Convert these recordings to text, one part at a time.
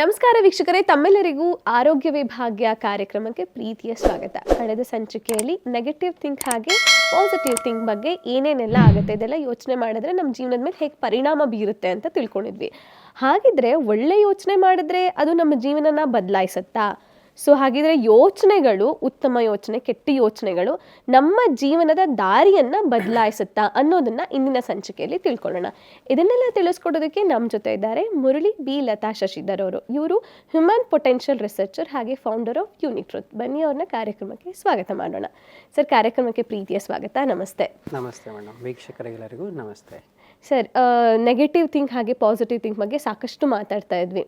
ನಮಸ್ಕಾರ ವೀಕ್ಷಕರೇ, ತಮ್ಮೆಲ್ಲರಿಗೂ ಆರೋಗ್ಯ ವಿಭಾಗ್ಯ ಕಾರ್ಯಕ್ರಮಕ್ಕೆ ಪ್ರೀತಿಯ ಸ್ವಾಗತ. ಕಳೆದ ಸಂಚಿಕೆಯಲ್ಲಿ ನೆಗೆಟಿವ್ ಥಿಂಕ್ ಹಾಗೆ ಪಾಸಿಟಿವ್ ಥಿಂಕ್ ಬಗ್ಗೆ ಏನೇನೆಲ್ಲ ಆಗುತ್ತೆ ಇದೆಲ್ಲ ಯೋಚನೆ ಮಾಡಿದ್ರೆ ನಮ್ಮ ಜೀವನದ ಮೇಲೆ ಹೇಗೆ ಪರಿಣಾಮ ಬೀರುತ್ತೆ ಅಂತ ತಿಳ್ಕೊಂಡಿದ್ವಿ. ಹಾಗಿದ್ರೆ ಒಳ್ಳೆ ಯೋಚನೆ ಮಾಡಿದ್ರೆ ಅದು ನಮ್ಮ ಜೀವನನ ಬದಲಾಯಿಸುತ್ತಾ? ಸೊ ಹಾಗಿದ್ರೆ ಯೋಚನೆಗಳು ಉತ್ತಮ ಯೋಚನೆ ಕೆಟ್ಟ ಯೋಚನೆಗಳು ನಮ್ಮ ಜೀವನದ ದಾರಿಯನ್ನ ಬದಲಾಯಿಸುತ್ತಾ ಅನ್ನೋದನ್ನ ಇಂದಿನ ಸಂಚಿಕೆಯಲ್ಲಿ ತಿಳ್ಕೊಳ್ಳೋಣ. ಇದನ್ನೆಲ್ಲ ತಿಳಿಸ್ಕೊಡೋದಕ್ಕೆ ನಮ್ಮ ಜೊತೆ ಇದ್ದಾರೆ ಮುರಳಿ ಬಿ. ಲತಾ ಶಶಿಧರ್ ಅವರು. ಇವರು ಹ್ಯೂಮನ್ ಪೊಟೆನ್ಷಿಯಲ್ ರಿಸರ್ಚರ್ ಹಾಗೆ ಫೌಂಡರ್ ಆಫ್ ಯೂನಿಕ್ ಟ್ರುತ್ ಬನ್ನಿ ಅವ್ರನ್ನ ಕಾರ್ಯಕ್ರಮಕ್ಕೆ ಸ್ವಾಗತ ಮಾಡೋಣ. ಸರ್ ಕಾರ್ಯಕ್ರಮಕ್ಕೆ ಪ್ರೀತಿಯ ಸ್ವಾಗತ. ನಮಸ್ತೆ. ನಮಸ್ತೆ ಮೇಡಮ್ ವೀಕ್ಷಕರಿಗೆಲ್ಲರಿಗೂ ನಮಸ್ತೆ. ಸರ್ ನೆಗೆಟಿವ್ ಥಿಂಕ್ ಹಾಗೆ ಪಾಸಿಟಿವ್ ಥಿಂಕ್ ಬಗ್ಗೆ ಸಾಕಷ್ಟು ಮಾತಾಡ್ತಾ ಇದ್ವಿ.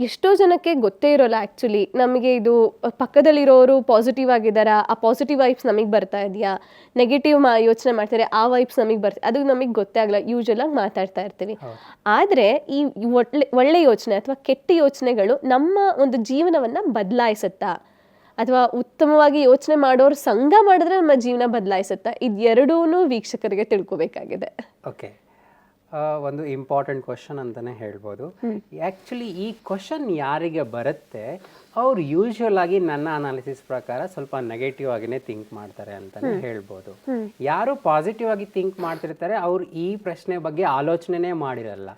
ಎಷ್ಟೋ ಜನಕ್ಕೆ ಗೊತ್ತೇ ಇರೋಲ್ಲ ಆ್ಯಕ್ಚುಲಿ ನಮಗೆ ಇದು ಪಕ್ಕದಲ್ಲಿರೋರು ಪಾಸಿಟಿವ್ ಆಗಿದ್ದಾರಾ? ಆ ಪಾಸಿಟಿವ್ ವೈಬ್ಸ್ ನಮಗೆ ಬರ್ತಾ ಇದೆಯಾ? ನೆಗೆಟಿವ್ ಮಾ ಯೋಚನೆ ಮಾಡ್ತಾರೆ ಆ ವೈಬ್ಸ್ ನಮಗೆ ಬರ್ತಾ ಅದು ನಮಗೆ ಗೊತ್ತೇ ಆಗಲ್ಲ. ಆಗಿ ಮಾತಾಡ್ತಾ ಇರ್ತೀವಿ. ಆದರೆ ಈ ಒಳ್ಳೆ ಒಳ್ಳೆ ಯೋಚನೆ ಅಥವಾ ಕೆಟ್ಟ ಯೋಚನೆಗಳು ನಮ್ಮ ಒಂದು ಜೀವನವನ್ನು ಬದಲಾಯಿಸುತ್ತಾ? ಅಥವಾ ಉತ್ತಮವಾಗಿ ಯೋಚನೆ ಮಾಡೋರು ಸಂಘ ಮಾಡಿದ್ರೆ ನಮ್ಮ ಜೀವನ ಬದಲಾಯಿಸುತ್ತಾ? ಇದೆರಡೂ ವೀಕ್ಷಕರಿಗೆ ತಿಳ್ಕೋಬೇಕಾಗಿದೆ. ಓಕೆ ಒಂದು ಇಂಪಾರ್ಟೆಂಟ್ ಕ್ವಶನ್ ಅಂತಲೇ ಹೇಳ್ಬೋದು. ಆ್ಯಕ್ಚುಲಿ ಈ ಕ್ವಶನ್ ಯಾರಿಗೆ ಬರುತ್ತೆ ಅವ್ರು ಯೂಶುವಲ್ ಆಗಿ ನನ್ನ ಅನಾಲಿಸಿಸ್ ಪ್ರಕಾರ ಸ್ವಲ್ಪ ನೆಗೆಟಿವ್ ಆಗಿನೇ ಥಿಂಕ್ ಮಾಡ್ತಾರೆ ಅಂತಲೇ ಹೇಳ್ಬೋದು. ಯಾರು ಪಾಸಿಟಿವ್ ಆಗಿ ಥಿಂಕ್ ಮಾಡ್ತಿರ್ತಾರೆ ಅವ್ರು ಈ ಪ್ರಶ್ನೆ ಬಗ್ಗೆ ಆಲೋಚನೆನೇ ಮಾಡಿರಲ್ಲ.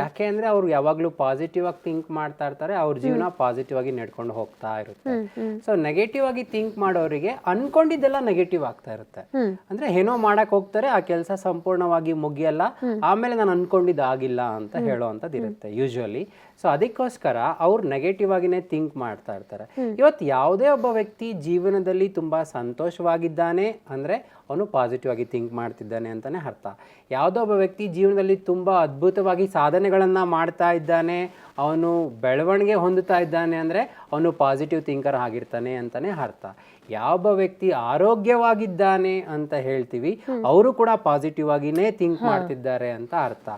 ಯಾಕೆ ಅಂದ್ರೆ ಅವ್ರು ಯಾವಾಗ್ಲೂ ಪಾಸಿಟಿವ್ ಆಗಿ ಥಿಂಕ್ ಮಾಡ್ತಾ ಇರ್ತಾರೆ ಅವ್ರ ಜೀವನ ಪಾಸಿಟಿವ್ ಆಗಿ ನಡ್ಕೊಂಡು ಹೋಗ್ತಾ ಇರುತ್ತೆ. ಸೊ ನೆಗೆಟಿವ್ ಆಗಿ ಥಿಂಕ್ ಮಾಡೋರಿಗೆ ಅನ್ಕೊಂಡಿದ್ದೆಲ್ಲ ನೆಗೆಟಿವ್ ಆಗ್ತಾ ಇರುತ್ತೆ. ಅಂದ್ರೆ ಏನೋ ಮಾಡಕ್ ಹೋಗ್ತಾರೆ ಆ ಕೆಲಸ ಸಂಪೂರ್ಣವಾಗಿ ಮುಗಿಯಲ್ಲ ಆಮೇಲೆ ನಾನು ಅನ್ಕೊಂಡಿದ್ದಾಗಿಲ್ಲ ಅಂತ ಹೇಳುವಂತದ್ದು ಇರುತ್ತೆ ಯೂಶುವಲಿ ಸೊ ಅದಕ್ಕೋಸ್ಕರ ಅವ್ರು ನೆಗೆಟಿವ್ ಆಗಿನೇ ಥಿಂಕ್ ಮಾಡ್ತಾ ಇರ್ತಾರೆ. ಇವತ್ತು ಯಾವುದೇ ಒಬ್ಬ ವ್ಯಕ್ತಿ ಜೀವನದಲ್ಲಿ ತುಂಬಾ ಸಂತೋಷವಾಗಿದ್ದಾನೆ ಅಂದ್ರೆ ಅವನು ಪಾಸಿಟಿವ್ ಆಗಿ ಥಿಂಕ್ ಮಾಡ್ತಿದ್ದಾನೆ ಅಂತಾನೆ ಅರ್ಥ. ಯಾವುದೋ ಒಬ್ಬ ವ್ಯಕ್ತಿ ಜೀವನದಲ್ಲಿ ತುಂಬಾ ಅದ್ಭುತವಾಗಿ ಸಾಧನೆಗಳನ್ನ ಮಾಡ್ತಾ ಇದ್ದಾನೆ. ಅವನು ಬೆಳವಣಿಗೆ ಹೊಂದುತ್ತಾ ಇದ್ದಾನೆ ಅಂದ್ರೆ ಅವನು ಪಾಸಿಟಿವ್ ಥಿಂಕರ್ ಆಗಿರ್ತಾನೆ ಅಂತಾನೆ ಅರ್ಥ. ಯಾವ ವ್ಯಕ್ತಿ ಆರೋಗ್ಯವಾಗಿದ್ದಾನೆ ಅಂತ ಹೇಳ್ತೀವಿ ಅವರು ಕೂಡ ಪಾಸಿಟಿವ್ ಆಗಿನೇ ಥಿಂಕ್ ಮಾಡ್ತಿದ್ದಾರೆ ಅಂತ ಅರ್ಥ.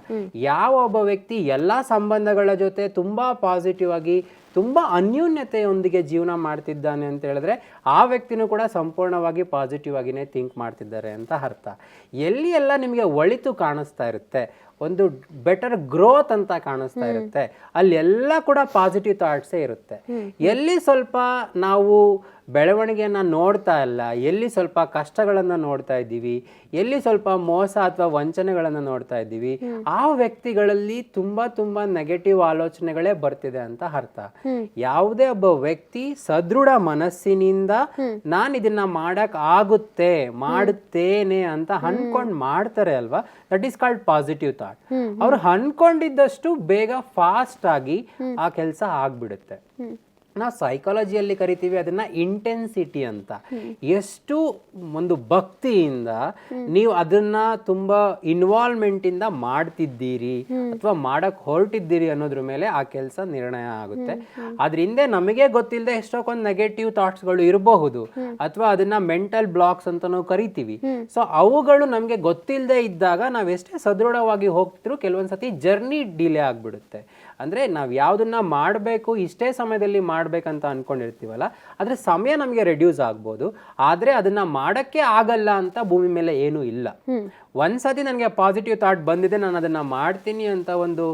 ಯಾವ ಒಬ್ಬ ವ್ಯಕ್ತಿ ಎಲ್ಲಾ ಸಂಬಂಧಗಳ ಜೊತೆ ತುಂಬಾ ಪಾಸಿಟಿವ್ ಆಗಿ ತುಂಬಾ ಅನ್ಯೂನ್ಯತೆಯೊಂದಿಗೆ ಜೀವನ ಮಾಡ್ತಿದ್ದಾನೆ ಅಂತ ಹೇಳಿದ್ರೆ ಆ ವ್ಯಕ್ತಿನೂ ಕೂಡ ಸಂಪೂರ್ಣವಾಗಿ ಪಾಸಿಟಿವ್ ಆಗಿನೇ ಥಿಂಕ್ ಮಾಡ್ತಿದ್ದಾರೆ ಅಂತ ಅರ್ಥ. ಎಲ್ಲಿ ಎಲ್ಲ ನಿಮಗೆ ಒಳಿತು ಕಾಣಿಸ್ತಾ ಇರುತ್ತೆ ಒಂದು ಬೆಟರ್ ಗ್ರೋತ್ ಅಂತ ಕಾಣಿಸ್ತಾ ಇರುತ್ತೆ ಅಲ್ಲಿ ಎಲ್ಲ ಕೂಡ ಪಾಸಿಟಿವ್ ಥಾಟ್ಸೇ ಇರುತ್ತೆ. ಎಲ್ಲಿ ಸ್ವಲ್ಪ ನಾವು ಬೆಳವಣಿಗೆಯನ್ನ ನೋಡ್ತಾ ಇಲ್ಲ. ಎಲ್ಲಿ ಸ್ವಲ್ಪ ಕಷ್ಟಗಳನ್ನ ನೋಡ್ತಾ ಇದ್ದೀವಿ ಎಲ್ಲಿ ಸ್ವಲ್ಪ ಮೋಸ ಅಥವಾ ವಂಚನೆಗಳನ್ನ ನೋಡ್ತಾ ಇದ್ದೀವಿ ಆ ವ್ಯಕ್ತಿಗಳಲ್ಲಿ ತುಂಬಾ ತುಂಬಾ ನೆಗೆಟಿವ್ ಆಲೋಚನೆಗಳೇ ಬರ್ತಿದೆ ಅಂತ ಅರ್ಥ. ಯಾವುದೇ ಒಬ್ಬ ವ್ಯಕ್ತಿ ಸದೃಢ ಮನಸ್ಸಿನಿಂದ ನಾನು ಇದನ್ನ ಮಾಡಕ್ ಆಗುತ್ತೆ ಮಾಡುತ್ತೇನೆ ಅಂತ ಅನ್ಕೊಂಡ್ ಮಾಡ್ತಾರೆ ಅಲ್ವಾ? That is called positive thought ಅವ್ರು ಅನ್ಕೊಂಡಿದ್ದಷ್ಟು ಬೇಗ ಫಾಸ್ಟ್ ಆಗಿ ಆ ಕೆಲಸ ಆಗ್ಬಿಡುತ್ತೆ. ನಾವು ಸೈಕಾಲಜಿಯಲ್ಲಿ ಕರಿತೀವಿ ಅದನ್ನ ಇಂಟೆನ್ಸಿಟಿ ಅಂತ. ಎಷ್ಟು ಒಂದು ಭಕ್ತಿಯಿಂದ ನೀವು ಅದನ್ನ ತುಂಬಾ ಇನ್ವಾಲ್ವ್ಮೆಂಟ್ ಇಂದ ಮಾಡ್ತಿದ್ದೀರಿ ಅಥವಾ ಮಾಡಕ್ ಹೊರಟಿದ್ದೀರಿ ಅನ್ನೋದ್ರ ಮೇಲೆ ಆ ಕೆಲಸ ನಿರ್ಣಯ ಆಗುತ್ತೆ. ಅದ್ರ ಹಿಂದೆ ನಮಗೆ ಗೊತ್ತಿಲ್ಲದೆ ಎಷ್ಟೊಂದು ನೆಗೆಟಿವ್ ಥಾಟ್ಸ್ಗಳು ಇರಬಹುದು ಅಥವಾ ಅದನ್ನ ಮೆಂಟಲ್ ಬ್ಲಾಕ್ಸ್ ಅಂತ ನಾವು ಕರಿತೀವಿ. ಸೊ ಅವುಗಳು ನಮಗೆ ಗೊತ್ತಿಲ್ಲದೆ ಇದ್ದಾಗ ನಾವ್ ಎಷ್ಟೇ ಸದೃಢವಾಗಿ ಹೋಗ್ತಿದ್ರು ಕೆಲವೊಂದ್ಸತಿ ಜರ್ನಿ ಡಿಲೇ ಆಗ್ಬಿಡುತ್ತೆ. ಅಂದ್ರೆ ನಾವ್ ಯಾವ್ದನ್ನ ಮಾಡಬೇಕು ಇಷ್ಟೇ ಸಮಯದಲ್ಲಿ ಮಾಡ್ಬೇಕಂತ ಅಂದ್ಕೊಂಡಿರ್ತೀವಲ್ಲ ಆದರೆ ಸಮಯ ನಮಗೆ ರೆಡ್ಯೂಸ್ ಆಗ್ಬೋದು. ಆದರೆ ಅದನ್ನ ಮಾಡೋಕ್ಕೆ ಆಗಲ್ಲ ಅಂತ ಭೂಮಿ ಮೇಲೆ ಏನೂ ಇಲ್ಲ. ಒಂದ್ಸತಿ ನನಗೆ ಪಾಸಿಟಿವ್ ಥಾಟ್ ಬಂದಿದೆ ನಾನು ಅದನ್ನ ಮಾಡ್ತೀನಿ ಅಂತ ಒಂದು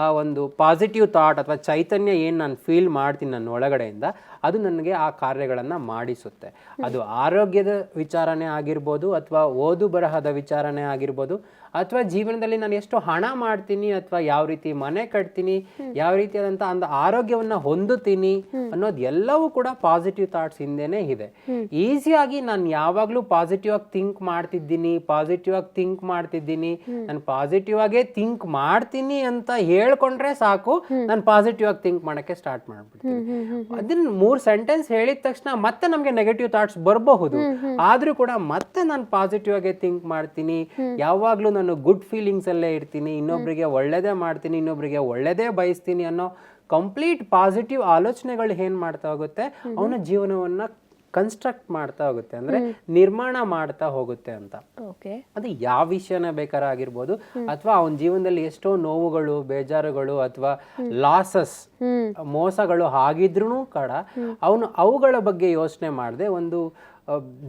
ಆ ಒಂದು ಪಾಸಿಟಿವ್ ಥಾಟ್ ಅಥವಾ ಚೈತನ್ಯ ಏನು ನಾನು ಫೀಲ್ ಮಾಡ್ತೀನಿ ನನ್ನ ಒಳಗಡೆಯಿಂದ ಅದು ನನಗೆ ಆ ಕಾರ್ಯಗಳನ್ನು ಮಾಡಿಸುತ್ತೆ. ಅದು ಆರೋಗ್ಯದ ವಿಚಾರನೇ ಆಗಿರ್ಬೋದು ಅಥವಾ ಓದು ಬರಹದ ವಿಚಾರನೇ ಆಗಿರ್ಬೋದು ಅಥವಾ ಜೀವನದಲ್ಲಿ ನಾನು ಎಷ್ಟು ಹಣ ಮಾಡ್ತೀನಿ ಅಥವಾ ಯಾವ ರೀತಿ ಮನೆ ಕಟ್ತೀನಿ, ಯಾವ ರೀತಿಯಾದಂಥ ಒಂದು ಆರೋಗ್ಯವನ್ನ ಹೊಂದುತ್ತೀನಿ ಅನ್ನೋದು ಎಲ್ಲವೂ ಕೂಡ ಪಾಸಿಟಿವ್ ಥಾಟ್ಸ್ ಹಿಂದೆನೆ ಇದೆ. ಈಸಿಯಾಗಿ ನಾನು ಯಾವಾಗಲೂ ಪಾಸಿಟಿವ್ ಆಗಿ ಥಿಂಕ್ ಮಾಡ್ತಿದ್ದೀನಿ ಪಾಸಿಟಿವ್ ಆಗಿ ಥಿಂಕ್ ಮಾಡ್ತಿದ್ದೀನಿ, ನಾನು ಪಾಸಿಟಿವ್ ಆಗೇ ಥಿಂಕ್ ಮಾಡ್ತೀನಿ ಅಂತ ಹೇಳ್ಕೊಂಡ್ರೆ ಸಾಕು, ನಾನು ಪಾಸಿಟಿವ್ ಆಗಿ ಥಿಂಕ್ ಮಾಡಕ್ಕೆ ಸ್ಟಾರ್ಟ್ ಮಾಡ್ಬಿಡ್ತೀನಿ. ಅದನ್ನ ಮೂರ್ ಸೆಂಟೆನ್ಸ್ ಹೇಳಿದ ತಕ್ಷಣ ಮತ್ತೆ ನಮಗೆ ನೆಗೆಟಿವ್ ಥಾಟ್ಸ್ ಬರಬಹುದು. ಆದ್ರೂ ಕೂಡ ಮತ್ತೆ ನಾನು ಪಾಸಿಟಿವ್ ಆಗಿ ಥಿಂಕ್ ಮಾಡ್ತೀನಿ, ಯಾವಾಗ್ಲೂ ನಾನು ಗುಡ್ ಫೀಲಿಂಗ್ಸ್ ಅಲ್ಲೇ ಇರ್ತೀನಿ ಇನ್ನೊಬ್ಬರಿಗೆ ಒಳ್ಳೇದೇ ಮಾಡ್ತೀನಿ ಇನ್ನೊಬ್ಬರಿಗೆ ಒಳ್ಳೇದೇ ಬಯಸ್ತೀನಿ ಅನ್ನೋ ಕಂಪ್ಲೀಟ್ ಪಾಸಿಟಿವ್ ಆಲೋಚನೆಗಳು ಏನ್ ಮಾಡ್ತಾ ಹೋಗುತ್ತೆ? ಅವನ ಜೀವನವನ್ನ ಕನ್ಸ್ಟ್ರಕ್ಟ್ ಮಾಡ್ತಾ ಹೋಗುತ್ತೆ. ಅಂದ್ರೆ ನಿರ್ಮಾಣ ಮಾಡ್ತಾ ಹೋಗುತ್ತೆ ಅಂತ. ಓಕೆ ಅದು ಯಾವ ವಿಷಯನ ಬೇಕಾದ್ರೆ ಆಗಿರ್ಬೋದು. ಅಥವಾ ಅವನ ಜೀವನದಲ್ಲಿ ಎಷ್ಟೋ ನೋವುಗಳು ಬೇಜಾರುಗಳು ಅಥವಾ ಲಾಸಸ್ ಮೋಸಗಳು ಆಗಿದ್ರೂ ಕೂಡ ಅವನು ಅವುಗಳ ಬಗ್ಗೆ ಯೋಚನೆ ಮಾಡದೆ ಒಂದು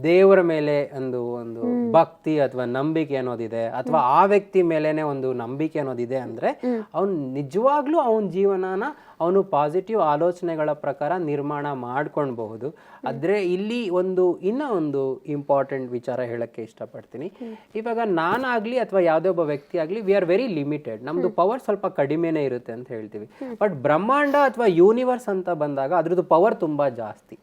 ದೇವರ ಮೇಲೆ ಒಂದು ಒಂದು ಭಕ್ತಿ ಅಥವಾ ನಂಬಿಕೆ ಅನ್ನೋದಿದೆ ಅಥವಾ ಆ ವ್ಯಕ್ತಿ ಮೇಲೇನೆ ಒಂದು ನಂಬಿಕೆ ಅನ್ನೋದಿದೆ ಅಂದ್ರೆ ಅವನು ನಿಜವಾಗ್ಲೂ ಅವನ ಜೀವನನ ಅವನು ಪಾಸಿಟಿವ್ ಆಲೋಚನೆಗಳ ಪ್ರಕಾರ ನಿರ್ಮಾಣ ಮಾಡ್ಕೊಳ್ಬಹುದು. ಆದ್ರೆ ಇಲ್ಲಿ ಒಂದು ಇನ್ನ ಒಂದು ಇಂಪಾರ್ಟೆಂಟ್ ವಿಚಾರ ಹೇಳಕ್ಕೆ ಇಷ್ಟಪಡ್ತೀನಿ. ಇವಾಗ ನಾನಾಗ್ಲಿ ಅಥವಾ ಯಾವುದೇ ಒಬ್ಬ ವ್ಯಕ್ತಿ ಆಗ್ಲಿ ವಿ ಆರ್ ವೆರಿ ಲಿಮಿಟೆಡ್ ನಮ್ದು ಪವರ್ ಸ್ವಲ್ಪ ಕಡಿಮೆನೇ ಇರುತ್ತೆ ಅಂತ ಹೇಳ್ತೀವಿ. ಬಟ್ ಬ್ರಹ್ಮಾಂಡ ಅಥವಾ ಯೂನಿವರ್ಸ್ ಅಂತ ಬಂದಾಗ ಅದ್ರದ್ದು ಪವರ್ ತುಂಬಾ ಜಾಸ್ತಿ.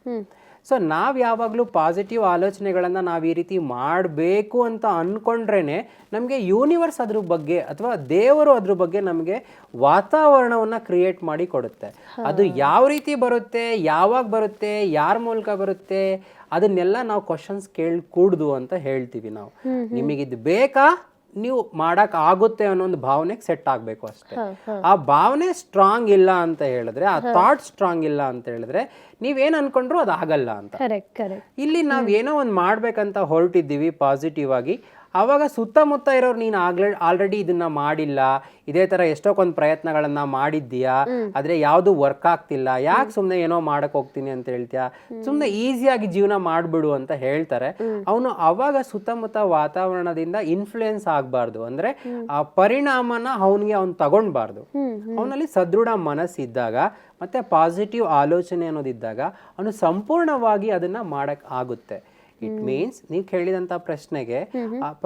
ಸೊ ನಾವು ಯಾವಾಗಲೂ ಪಾಸಿಟಿವ್ ಆಲೋಚನೆಗಳನ್ನು ನಾವು ಈ ರೀತಿ ಮಾಡಬೇಕು ಅಂತ ಅಂದ್ಕೊಂಡ್ರೇ ನಮಗೆ ಯೂನಿವರ್ಸ್ ಅದ್ರ ಬಗ್ಗೆ ಅಥವಾ ದೇವರು ಅದ್ರ ಬಗ್ಗೆ ನಮಗೆ ವಾತಾವರಣವನ್ನು ಕ್ರಿಯೇಟ್ ಮಾಡಿ ಕೊಡುತ್ತೆ. ಅದು ಯಾವ ರೀತಿ ಬರುತ್ತೆ ಯಾವಾಗ ಬರುತ್ತೆ ಯಾರ ಮೂಲಕ ಬರುತ್ತೆ ಅದನ್ನೆಲ್ಲ ನಾವು ಕ್ವಶನ್ಸ್ ಕೇಳಿ ಕೂಡ್ದು ಅಂತ ಹೇಳ್ತೀವಿ ನಾವು. ನಿಮಗಿದು ಬೇಕಾ? ನೀವು ಮಾಡಕ್ ಆಗುತ್ತೆ ಅನ್ನೋ ಒಂದು ಭಾವನೆಗೆ ಸೆಟ್ ಆಗಬೇಕು ಅಷ್ಟೇ. ಆ ಭಾವನೆ ಸ್ಟ್ರಾಂಗ್ ಇಲ್ಲ ಅಂತ ಹೇಳಿದ್ರೆ ಆ ಥಾಟ್ ಸ್ಟ್ರಾಂಗ್ ಇಲ್ಲ ಅಂತ ಹೇಳಿದ್ರೆ ನೀವೇನು ಅನ್ಕೊಂಡ್ರು ಅದು ಆಗಲ್ಲ ಅಂತ ಇಲ್ಲಿ ನಾವ್ ಏನೋ ಒಂದು ಮಾಡ್ಬೇಕಂತ ಹೊರಟಿದ್ದೀವಿ ಪಾಸಿಟಿವ್ ಆಗಿ ಅವಾಗ ಸುತ್ತಮುತ್ತ ಇರೋರು ನೀನು ಆಗ್ಲೇ ಆಲ್ರೆಡಿ ಇದನ್ನ ಮಾಡಿಲ್ಲ ಇದೇ ತರ ಎಷ್ಟೊಂದು ಪ್ರಯತ್ನಗಳನ್ನ ಮಾಡಿದ್ದೀಯಾ ಆದ್ರೆ ಯಾವುದು ವರ್ಕ್ ಆಗ್ತಿಲ್ಲ ಯಾಕೆ ಸುಮ್ಮನೆ ಏನೋ ಮಾಡಕ್ ಹೋಗ್ತೀನಿ ಅಂತ ಹೇಳ್ತೀಯ? ಸುಮ್ಮನೆ ಈಸಿಯಾಗಿ ಜೀವನ ಮಾಡ್ಬಿಡು ಅಂತ ಹೇಳ್ತಾರೆ. ಅವನು ಅವಾಗ ಸುತ್ತಮುತ್ತ ವಾತಾವರಣದಿಂದ ಇನ್ಫ್ಲುಯೆನ್ಸ್ ಆಗಬಾರ್ದು. ಅಂದ್ರೆ ಆ ಪರಿಣಾಮನ ಅವನಿಗೆ ಅವ್ನು ತಗೊಂಡ್ಬಾರ್ದು. ಅವನಲ್ಲಿ ಸದೃಢ ಮನಸ್ಸಿದ್ದಾಗ ಮತ್ತೆ ಪಾಸಿಟಿವ್ ಆಲೋಚನೆ ಅನ್ನೋದಿದ್ದಾಗ ಅವನು ಸಂಪೂರ್ಣವಾಗಿ ಅದನ್ನ ಮಾಡಕ್ ಆಗುತ್ತೆ. ಇಟ್ ಮೀನ್ಸ್ ನೀವು ಕೇಳಿದಂತ ಪ್ರಶ್ನೆಗೆ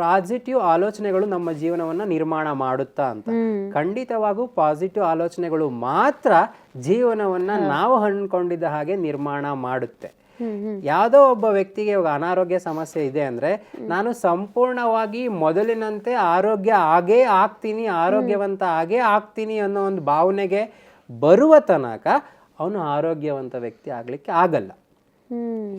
ಪಾಸಿಟಿವ್ ಆಲೋಚನೆಗಳು ನಮ್ಮ ಜೀವನವನ್ನ ನಿರ್ಮಾಣ ಮಾಡುತ್ತಾ ಅಂತ. ಖಂಡಿತವಾಗೂ ಪಾಸಿಟಿವ್ ಆಲೋಚನೆಗಳು ಮಾತ್ರ ಜೀವನವನ್ನ ನಾವು ಹಣ್ಕೊಂಡಿದ್ದ ಹಾಗೆ ನಿರ್ಮಾಣ ಮಾಡುತ್ತೆ. ಯಾವುದೋ ಒಬ್ಬ ವ್ಯಕ್ತಿಗೆ ಇವಾಗ ಅನಾರೋಗ್ಯ ಸಮಸ್ಯೆ ಇದೆ ಅಂದ್ರೆ ನಾನು ಸಂಪೂರ್ಣವಾಗಿ ಮೊದಲಿನಂತೆ ಆರೋಗ್ಯ ಆಗೇ ಆಗ್ತೀನಿ ಆರೋಗ್ಯವಂತ ಆಗೇ ಆಗ್ತೀನಿ ಅನ್ನೋ ಒಂದು ಭಾವನೆಗೆ ಬರುವ ತನಕ ಅವನು ಆರೋಗ್ಯವಂತ ವ್ಯಕ್ತಿ ಆಗ್ಲಿಕ್ಕೆ ಆಗಲ್ಲ.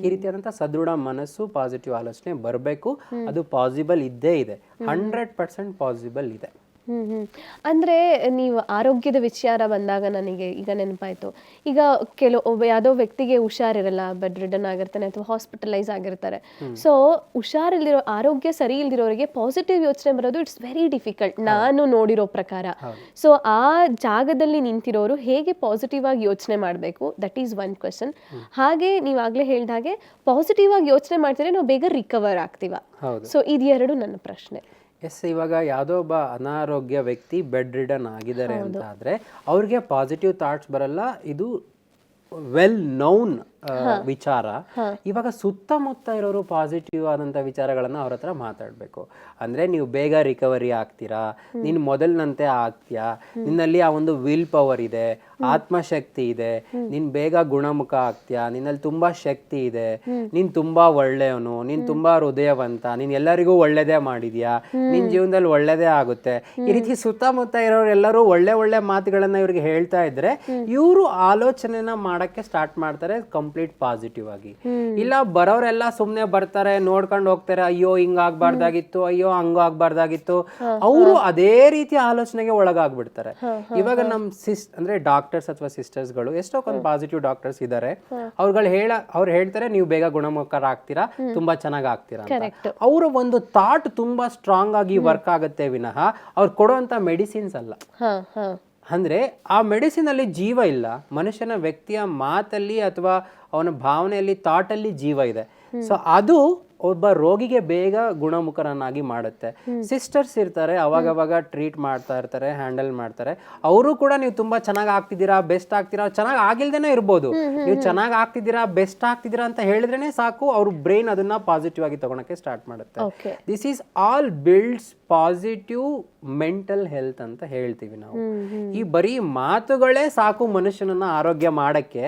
ಈ ರೀತಿಯಾದಂಥ ಸದೃಢ ಮನಸ್ಸು ಪಾಸಿಟಿವ್ ಆಲೋಚನೆ ಬರಬೇಕು. ಅದು ಪಾಸಿಬಲ್ ಇದ್ದೇ ಇದೆ. ಹಂಡ್ರೆಡ್ ಪರ್ಸೆಂಟ್ ಪಾಸಿಬಲ್ ಇದೆ. ಹ್ಮ್ ಹ್ಮ್. ಅಂದ್ರೆ ನೀವು ಆರೋಗ್ಯದ ವಿಚಾರ ಬಂದಾಗ ನನಗೆ ಈಗ ನೆನಪಾಯ್ತು. ಈಗ ಕೆಲವು ಯಾವ್ದೋ ಯಾವುದೋ ವ್ಯಕ್ತಿಗೆ ಹುಷಾರಿರಲ್ಲ ಬೆಡ್ ರಿಡನ್ ಆಗಿರ್ತಾನೆ ಅಥವಾ ಹಾಸ್ಪಿಟಲೈಸ್ ಆಗಿರ್ತಾರೆ. ಸೊ ಹುಷಾರಿಲ್ದಿರೋ ಆರೋಗ್ಯ ಸರಿ ಇಲ್ದಿರೋರಿಗೆ ಪಾಸಿಟಿವ್ ಯೋಚನೆ ಬರೋದು ಇಟ್ಸ್ ವೆರಿ ಡಿಫಿಕಲ್ಟ್ ನಾನು ನೋಡಿರೋ ಪ್ರಕಾರ. ಸೊ ಆ ಜಾಗದಲ್ಲಿ ನಿಂತಿರೋರು ಹೇಗೆ ಪಾಸಿಟಿವ್ ಆಗಿ ಯೋಚನೆ ಮಾಡಬೇಕು? ದಟ್ ಈಸ್ ಒನ್ ಕ್ವಶನ್ ಹಾಗೆ ನೀವಾಗಲೇ ಹೇಳಿದ ಹಾಗೆ ಪಾಸಿಟಿವ್ ಆಗಿ ಯೋಚನೆ ಮಾಡ್ತಾರೆ ನಾವು ಬೇಗ ರಿಕವರ್ ಆಗ್ತೀವ. ಹೌದು. ಸೊ ಇದೆರಡು ಎರಡು ನನ್ನ ಪ್ರಶ್ನೆ. ಎಸ್ ಇವಾಗ ಯಾವುದೋ ಒಬ್ಬ ಅನಾರೋಗ್ಯ ವ್ಯಕ್ತಿ ಬೆಡ್ ರಿಡನ್ ಆಗಿದ್ದಾರೆ ಅಂತ ಆದರೆ ಅವ್ರಿಗೆ ಪಾಸಿಟಿವ್ ಥಾಟ್ಸ್ ಬರಲ್ಲ. ಇದು ವೆಲ್ ನೌನ್ ವಿಚಾರ. ಇವಾಗ ಸುತ್ತಮುತ್ತ ಇರೋರು ಪಾಸಿಟಿವ್ ಆದಂತ ವಿಚಾರಗಳನ್ನ ಅವ್ರ ಹತ್ರ ಮಾತಾಡಬೇಕು. ಅಂದ್ರೆ ನೀವು ಬೇಗ ರಿಕವರಿ ಆಗ್ತೀರಾ? ನೀನು ಮೊದಲಿನಂತೆ ಆಗ್ತೀಯಾ? ನಿನ್ನಲ್ಲಿ ಆ ಒಂದು ವಿಲ್ ಪವರ್ ಇದೆ ಆತ್ಮಶಕ್ತಿ ಇದೆ. ನೀನ್ ಬೇಗ ಗುಣಮುಖ ಆಗ್ತೀಯಾ? ನಿನ್ನಲ್ಲಿ ತುಂಬಾ ಶಕ್ತಿ ಇದೆ. ನೀನ್ ತುಂಬಾ ಒಳ್ಳೆಯವನು ನೀನ್ ತುಂಬಾ ಹೃದಯವಂತ ನೀನ್ ಎಲ್ಲರಿಗೂ ಒಳ್ಳೇದೇ ಮಾಡಿದ್ಯಾ? ನಿನ್ ಜೀವನದಲ್ಲಿ ಒಳ್ಳೇದೇ ಆಗುತ್ತೆ. ಈ ರೀತಿ ಸುತ್ತಮುತ್ತ ಇರೋರೆಲ್ಲರೂ ಒಳ್ಳೆ ಒಳ್ಳೆ ಮಾತುಗಳನ್ನ ಇವ್ರಿಗೆ ಹೇಳ್ತಾ ಇದ್ರೆ ಇವರು ಆಲೋಚನೆನ ಮಾಡಕ್ಕೆ ಸ್ಟಾರ್ಟ್ ಮಾಡ್ತಾರೆ ಕಂಪ್ಲೀಟ್ ಪಾಸಿಟಿವ್ ಆಗಿ. ಇಲ್ಲ ಬರೋರೆಲ್ಲ ಸುಮ್ನೆ ಬರ್ತಾರೆ ನೋಡ್ಕೊಂಡು ಹೋಗ್ತಾರೆ ಅಯ್ಯೋ ಹಿಂಗ್ ಆಗ್ಬಾರ್ದಾಗಿತ್ತು ಅಯ್ಯೋ ಹಂಗ ಆಗ್ಬಾರ್ದಾಗಿತ್ತು. ಅವರು ಅದೇ ರೀತಿ ಆಲೋಚನೆಗೆ ಒಳಗಾಗ್ಬಿಡ್ತಾರೆ. ಇವಾಗ ನಮ್ ಸಿಸ್ ಅಂದ್ರೆ ಡಾಕ್ಟರ್ಸ್ ಅಥವಾ ಸಿಸ್ಟರ್ಸ್ಗಳು ಎಷ್ಟೋ ಒಂದು ಪಾಸಿಟಿವ್ ಡಾಕ್ಟರ್ಸ್ ಇದ್ದಾರೆ ಅವ್ರುಗಳು ಹೇಳ ಅವ್ರು ಹೇಳ್ತಾರೆ ನೀವು ಬೇಗ ಗುಣಮುಖರಾಗ್ತೀರಾ ತುಂಬಾ ಚೆನ್ನಾಗಿ ಆಗ್ತೀರಾ ಅವರ ಒಂದು ಥಾಟ್ ತುಂಬಾ ಸ್ಟ್ರಾಂಗ್ ಆಗಿ ವರ್ಕ್ ಆಗುತ್ತೆ ವಿನಃ ಅವ್ರು ಕೊಡುವಂತ ಮೆಡಿಸಿನ್ಸ್ ಅಲ್ಲ. ಅಂದ್ರೆ ಆ ಮೆಡಿಸಿನಲ್ಲಿ ಜೀವ ಇಲ್ಲ. ಮನುಷ್ಯನ ವ್ಯಕ್ತಿಯ ಮಾತಲ್ಲಿ ಅಥವಾ ಅವನ ಭಾವನೆಯಲ್ಲಿ ಥಾಟಲ್ಲಿ ಜೀವ ಇದೆ. ಸೊ ಅದು ಒಬ್ಬ ರೋಗಿಗೆ ಬೇಗ ಗುಣಮುಖರನ್ನಾಗಿ ಮಾಡುತ್ತೆ. ಸಿಸ್ಟರ್ಸ್ ಇರ್ತಾರೆ ಅವಾಗವಾಗ ಟ್ರೀಟ್ ಮಾಡ್ತಾ ಇರ್ತಾರೆ ಹ್ಯಾಂಡಲ್ ಮಾಡ್ತಾರೆ. ಅವರು ಕೂಡ ನೀವು ತುಂಬಾ ಚೆನ್ನಾಗಿ ಆಗ್ತಿದ್ದೀರಾ ಬೆಸ್ಟ್ ಆಗ್ತೀರಾ ಚೆನ್ನಾಗಿ ಆಗಿಲ್ದೇನೆ ಇರ್ಬೋದು. ನೀವು ಚೆನ್ನಾಗಿ ಆಗ್ತಿದ್ದೀರಾ ಬೆಸ್ಟ್ ಆಗ್ತಿದ್ದೀರಾ ಅಂತ ಹೇಳಿದ್ರೇನೆ ಸಾಕು ಅವ್ರ ಬ್ರೈನ್ ಅದನ್ನ ಪಾಸಿಟಿವ್ ಆಗಿ ತಗೊಳಕ್ಕೆ ಸ್ಟಾರ್ಟ್ ಮಾಡುತ್ತೆ. This is all builds positive mental health ಅಂತ ಹೇಳ್ತೀವಿ ನಾವು. ಈ ಬರೀ ಮಾತುಗಳೇ ಸಾಕು ಮನುಷ್ಯನನ್ನ ಆರೋಗ್ಯ ಮಾಡಕ್ಕೆ.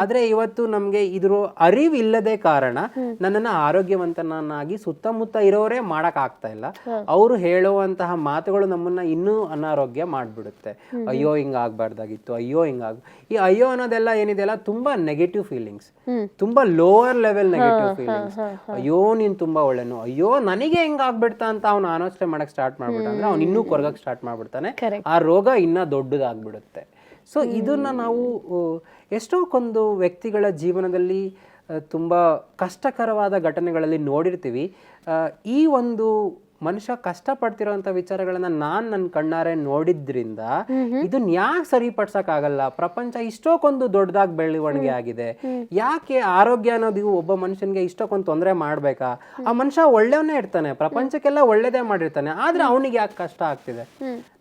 ಆದ್ರೆ ಇವತ್ತು ನಮ್ಗೆ ಇದ್ರ ಅರಿವಿಲ್ಲದೆ ಕಾರಣ ನನ್ನನ್ನ ಆರೋಗ್ಯವಂತನನ್ನಾಗಿ ಸುತ್ತಮುತ್ತ ಇರೋರೇ ಮಾಡಕ್ ಆಗ್ತಾ ಇಲ್ಲ. ಅವರು ಹೇಳುವಂತಹ ಮಾತುಗಳು ನಮ್ಮನ್ನ ಇನ್ನೂ ಅನಾರೋಗ್ಯ ಮಾಡ್ಬಿಡುತ್ತೆ. ಅಯ್ಯೋ ಹಿಂಗ ಆಗ್ಬಾರ್ದಾಗಿತ್ತು ಅಯ್ಯೋ ಹಿಂಗಾಗ ಆಗ್ ಈ ಅಯ್ಯೋ ಅನ್ನೋದೆಲ್ಲ ಏನಿದೆಯಲ್ಲ ತುಂಬಾ ನೆಗೆಟಿವ್ ಫೀಲಿಂಗ್ಸ್ ತುಂಬಾ ಲೋವರ್ ಲೆವೆಲ್ ನೆಗೆಟಿವ್ ಫೀಲಿಂಗ್ಸ್ ಅಯ್ಯೋ ನೀನ್ ತುಂಬಾ ಒಳ್ಳೆನು. ಅಯ್ಯೋ ನನಗೆ ಹೆಂಗ್ ಆಗ್ಬಿಡ್ತಾ ಅಂತ ಅವ್ನು ಆಲೋಚನೆ ಮಾಡಕ್ ಸ್ಟಾರ್ಟ್ ಮಾಡ್ಬಿಟ್ಟ ಅಂದ್ರೆ ಅವ್ನು ಇನ್ನೂ ಕೊರಗಕ್ ಸ್ಟಾರ್ಟ್ ಮಾಡ್ಬಿಡ್ತಾನೆ. ಆ ರೋಗ ಇನ್ನ ದೊಡ್ಡದಾಗ್ಬಿಡುತ್ತೆ. ಸೊ ಇದನ್ನ ನಾವು ಎಷ್ಟೋಕೊಂದು ಎಷ್ಟೋ ಕೊಂದು ವ್ಯಕ್ತಿಗಳ ಜೀವನದಲ್ಲಿ ತುಂಬಾ ಕಷ್ಟಕರವಾದ ಘಟನೆಗಳಲ್ಲಿ ನೋಡಿರ್ತೀವಿ. ಈ ಒಂದು ಮನುಷ್ಯ ಕಷ್ಟ ಅಂತ ವಿಚಾರಗಳನ್ನ ನಾನ್ ನನ್ನ ಕಣ್ಣಾರೆ ನೋಡಿದ್ರಿಂದ ಇದನ್ನ ಯಾಕೆ ಸರಿಪಡ್ಸಕ್ ಆಗಲ್ಲ ಪ್ರಪಂಚ ಇಷ್ಟಕ್ಕೊಂದು ದೊಡ್ಡದಾಗಿ ಬೆಳವಣಿಗೆ ಆಗಿದೆ. ಯಾಕೆ ಆರೋಗ್ಯ ಅನ್ನೋದು ಒಬ್ಬ ಮನುಷ್ಯನ್ಗೆ ಇಷ್ಟಕ್ಕೊಂದು ತೊಂದರೆ ಮಾಡ್ಬೇಕಾ? ಆ ಮನುಷ್ಯ ಒಳ್ಳೆಯವನೇ ಇರ್ತಾನೆ ಪ್ರಪಂಚಕ್ಕೆಲ್ಲ ಒಳ್ಳೇದೇ ಮಾಡಿರ್ತಾನೆ ಆದ್ರೆ ಅವನಿಗೆ ಯಾಕೆ ಕಷ್ಟ ಆಗ್ತಿದೆ?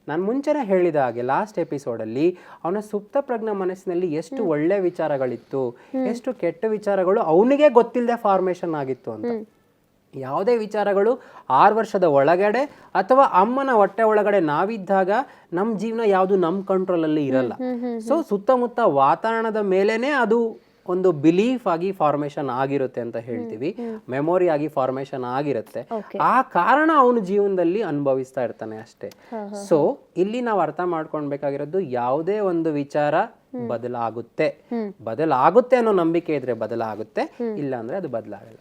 ನಾನು ಮುಂಚೆನೇ ಹೇಳಿದ ಹಾಗೆ ಲಾಸ್ಟ್ ಎಪಿಸೋಡಲ್ಲಿ ಅವನ ಸುಪ್ತ ಪ್ರಜ್ಞ ಮನಸ್ಸಿನಲ್ಲಿ ಎಷ್ಟು ಒಳ್ಳೆ ವಿಚಾರಗಳಿತ್ತು ಎಷ್ಟು ಕೆಟ್ಟ ವಿಚಾರಗಳು ಅವನಿಗೆ ಗೊತ್ತಿಲ್ಲದೆ ಫಾರ್ಮೇಷನ್ ಆಗಿತ್ತು ಅಂತ. ಯಾವುದೇ ವಿಚಾರಗಳು ಆರು ವರ್ಷದ ಒಳಗಡೆ ಅಥವಾ ಅಮ್ಮನ ಹೊಟ್ಟೆ ಒಳಗಡೆ ನಾವಿದ್ದಾಗ ನಮ್ಮ ಜೀವನ ಯಾವುದು ನಮ್ಮ ಕಂಟ್ರೋಲಲ್ಲಿ ಇರಲ್ಲ. ಸೊ ಸುತ್ತಮುತ್ತ ವಾತಾವರಣದ ಮೇಲೇನೆ ಅದು ಒಂದು ಬಿಲೀಫ್ ಆಗಿ ಫಾರ್ಮೇಶನ್ ಆಗಿರುತ್ತೆ ಅಂತ ಹೇಳ್ತೀವಿ. ಮೆಮೊರಿ ಆಗಿ ಫಾರ್ಮೇಶನ್ ಆಗಿರುತ್ತೆ. ಆ ಕಾರಣ ಅವನು ಜೀವನದಲ್ಲಿ ಅನುಭವಿಸ್ತಾ ಇರ್ತಾನೆ ಅಷ್ಟೇ. ಸೊ ಇಲ್ಲಿ ನಾವು ಅರ್ಥ ಮಾಡ್ಕೊಳ್ಬೇಕಾಗಿರೋದು ಯಾವುದೇ ಒಂದು ವಿಚಾರ ಬದಲಾಗುತ್ತೆ. ಬದಲಾಗುತ್ತೆ ಅನ್ನೋ ನಂಬಿಕೆ ಇದ್ರೆ ಬದಲಾಗುತ್ತೆ. ಇಲ್ಲ ಅಂದ್ರೆ ಅದು ಬದಲಾಗಲ್ಲ.